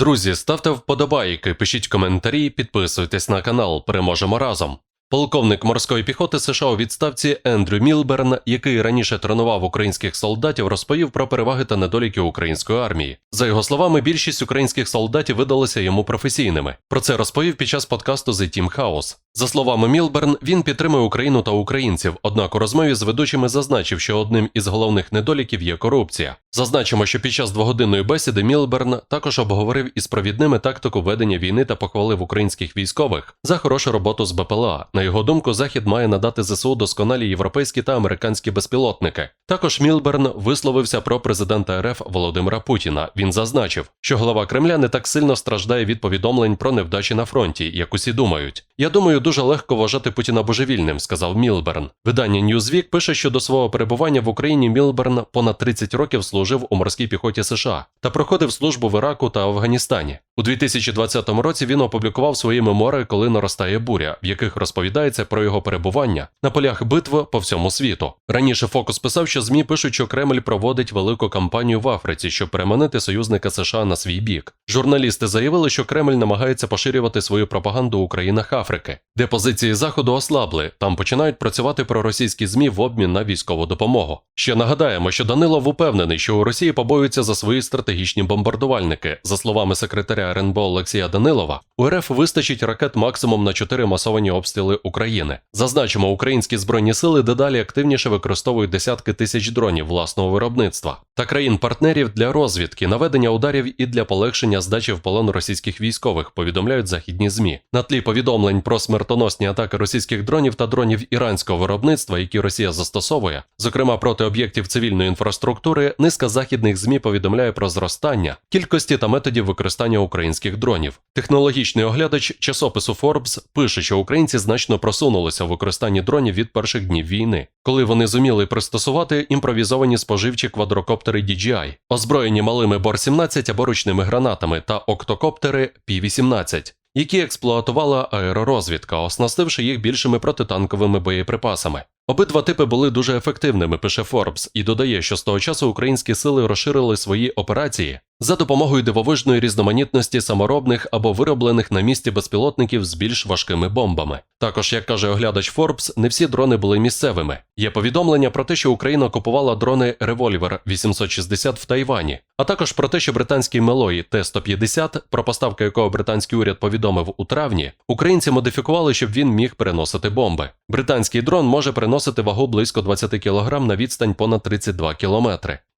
Друзі, ставте вподобайки, пишіть коментарі, підписуйтесь на канал. Переможемо разом. Полковник морської піхоти США у відставці Ендрю Мілберн, який раніше тренував українських солдатів, розповів про переваги та недоліки української армії. За його словами, більшість українських солдатів видалися йому професійними. Про це розповів під час подкасту The Team House. За словами Мілберн, він підтримує Україну та українців. Однак у розмові з ведучими зазначив, що одним із головних недоліків є корупція. Зазначимо, що під час двогодинної бесіди Мілберн також обговорив із провідними тактику ведення війни та похвалив українських військових за хорошу роботу з БПЛА. На його думку, Захід має надати ЗСУ досконалі європейські та американські безпілотники. Також Мілберн висловився про президента РФ Володимира Путіна. Він зазначив, що голова Кремля не так сильно страждає від повідомлень про невдачі на фронті, як усі думають. Я думаю, дуже легко вважати Путіна божевільним, сказав Мілберн. Видання Newsweek пише, що до свого перебування в Україні Мілберн понад 30 років служив у морській піхоті США та проходив службу в Іраку та Афганістані. У 2020 році він опублікував свої мемуари, коли наростає буря, в яких розповідається про його перебування на полях битв по всьому світу. Раніше Фокус писав, що ЗМІ пишуть, що Кремль проводить велику кампанію в Африці, щоб переманити союзника США на свій бік. Журналісти заявили, що Кремль намагається поширювати свою пропаганду у країнах Африки, де позиції Заходу ослабли. Там починають працювати проросійські ЗМІ в обмін на військову допомогу. Ще нагадаємо, що Данилов упевнений, що у Росії побоюються за свої стратегічні бомбардувальники. За словами секретаря РНБО Олексія Данилова, у РФ вистачить ракет максимум на 4 масовані обстріли України. Зазначимо, українські збройні сили дедалі активніше використовують десятки тисяч дронів власного виробництва та країн-партнерів для розвідки, наведення ударів і для полегшення здачі в полон російських військових. Повідомляють західні змі на тлі повідомлень про смертоносні атаки російських дронів та дронів іранського виробництва, які Росія застосовує, зокрема проти об'єктів цивільної інфраструктури. Низка західних змі повідомляє про зростання кількості та методів використання українських дронів. Технологічний оглядач часопису Forbes пише, що українці значно просунулися в використанні дронів від перших днів війни, коли вони зуміли пристосувати імпровізовані споживчі квадрокоптери DJI, озброєні малими Бор-17 або ручними гранатами та октокоптери Пі-18. Які експлуатувала аеророзвідка, оснастивши їх більшими протитанковими боєприпасами. Обидва типи були дуже ефективними, пише Forbes, і додає, що з того часу українські сили розширили свої операції за допомогою дивовижної різноманітності саморобних або вироблених на місці безпілотників з більш важкими бомбами. Також, як каже оглядач Forbes, не всі дрони були місцевими. Є повідомлення про те, що Україна купувала дрони Револьвер 860 в Тайвані, а також про те, що британський Мелої Т-150, про поставки якого британський уряд повідомив у травні, українці модифікували, щоб він міг переносити бомби. Британський дрон може переносити вагу близько 20 кг на відстань понад 32 км.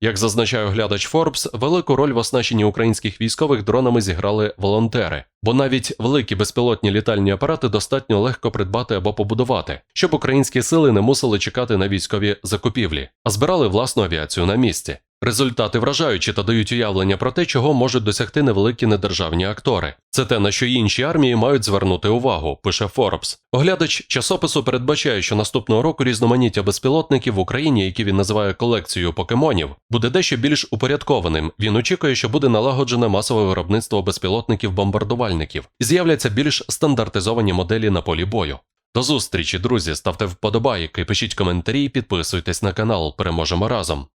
Як зазначає оглядач Forbes, велику роль в оснащенні українських військових дронами зіграли волонтери, бо навіть великі безпілотні літальні апарати достатньо легко придбати або побудувати, щоб українські сили не мусили чекати на військові закупівлі, а збирали власну авіацію на місці. Результати вражаючі та дають уявлення про те, чого можуть досягти невеликі недержавні актори. Це те, на що інші армії мають звернути увагу, пише Forbes. Оглядач часопису передбачає, що наступного року різноманіття безпілотників в Україні, які він називає колекцією покемонів, буде дещо більш упорядкованим. Він очікує, що буде налагоджене масове виробництво безпілотників-бомбардувальників і з'являться більш стандартизовані моделі на полі бою. До зустрічі, друзі, ставте вподобайки, пишіть коментарі, підписуйтесь на канал. Переможемо разом.